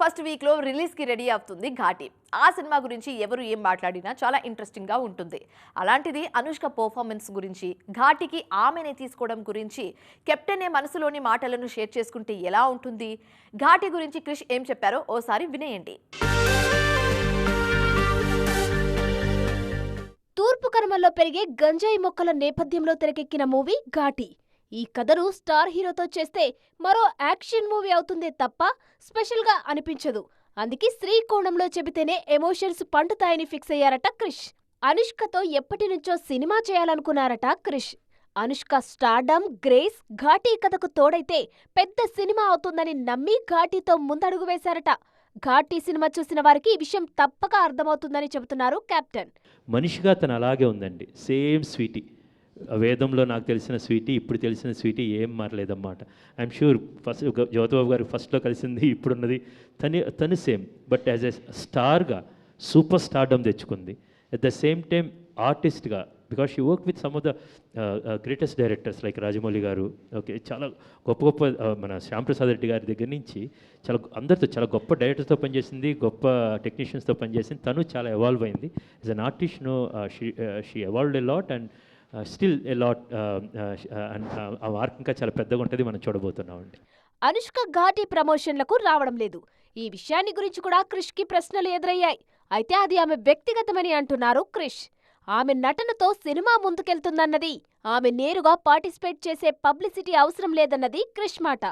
First వీక్లో రిలీజ్కి ready అవుతుంది ఘాటి. ఆ సినిమా గురించి ఎవరు ఏం మాట్లాడినా చాలా ఇంట్రెస్టింగ్గా ఉంటుంది. అలాంటిది అనుష్క పర్ఫార్మెన్స్ గురించి ఘాటికి ఆమెనే తీసుకోవడం గురించి కెప్టెనే మనసులోని మాటలను షేర్ చేసుకుంటే ఎలా ఉంటుంది? ఘాటి గురించి క్రిష్ ఏం చెప్పారో ఓసారి వినేయండి. తూర్పు కర్మల్లో పెరిగే గంజాయి మొక్కల నేపథ్యంలో తెరకెక్కిన మూవీ ఘాటి. ఈ కథను స్టార్ హీరోతో చేస్తే మరో యాక్షన్ మూవీ అవుతుందే తప్ప స్పెషల్గా అనిపించదు. అందుకే శ్రీకోణంలో చెబితేనే ఎమోషన్స్ పండుతాయని ఫిక్స్ అయ్యారట క్రిష్. అనుష్కతో ఎప్పటి నుంచో సినిమా చేయాలనుకున్నారట క్రిష్. అనుష్క స్టార్డమ్ గ్రేస్ ఘాటీ కథకు తోడైతే పెద్ద సినిమా అవుతుందని నమ్మి ఘాటీతో ముందడుగు వేశారట. ఘాటీ సినిమా చూసిన వారికి ఈ విషయం తప్పక అర్థమవుతుందని చెబుతున్నారు కెప్టెన్. మనిషిగా తను అలాగే ఉందండి. Same Sweety. వేదంలో నాకు తెలిసిన స్వీటీ ఇప్పుడు తెలిసిన స్వీటీ ఏం మారలేదన్నమాట. ఐఎమ్ షూర్ ఫస్ట్ జ్యోతిబాబు గారు ఫస్ట్లో కలిసింది ఇప్పుడున్నది. తను తను సేమ్. బట్ యాజ్ ఎ స్టార్గా సూపర్ స్టార్డమ్ తెచ్చుకుంది. అట్ ద సేమ్ టైం ఆర్టిస్ట్గా because she work with some of the greatest directors like Rajamouli గారు. ఓకే చాలా గొప్ప గొప్ప uh, మన శ్యాంప్రసాద్ రెడ్డి గారి దగ్గర నుంచి చాలా అందరితో చాలా గొప్ప డైరెక్టర్స్తో పనిచేసింది గొప్ప టెక్నీషియన్స్తో పనిచేసింది. తను చాలా ఎవాల్వ్ అయింది. As an artist no she she evolved a lot and Uh, still a lot uh, uh, ఆ మార్క్ ఇంకా చాలా పెద్దగా ఉంటుంది. మనం చూడబోతున్నామండి. అనుష్క ఘాటి ప్రమోషన్లకు రావడం లేదు. ఈ విషయాన్ని గురించి కూడా క్రిష్కి ప్రశ్నలు ఎదురయ్యాయి. అయితే అది ఆమె వ్యక్తిగతమని అంటున్నారు క్రిష్. ఆమె నటనతో సినిమా ముందుకెళ్తుందన్నది. ఆమె నేరుగా పార్టిసిపేట్ చేసే పబ్లిసిటీ అవసరం లేదన్నది క్రిష్ మాట.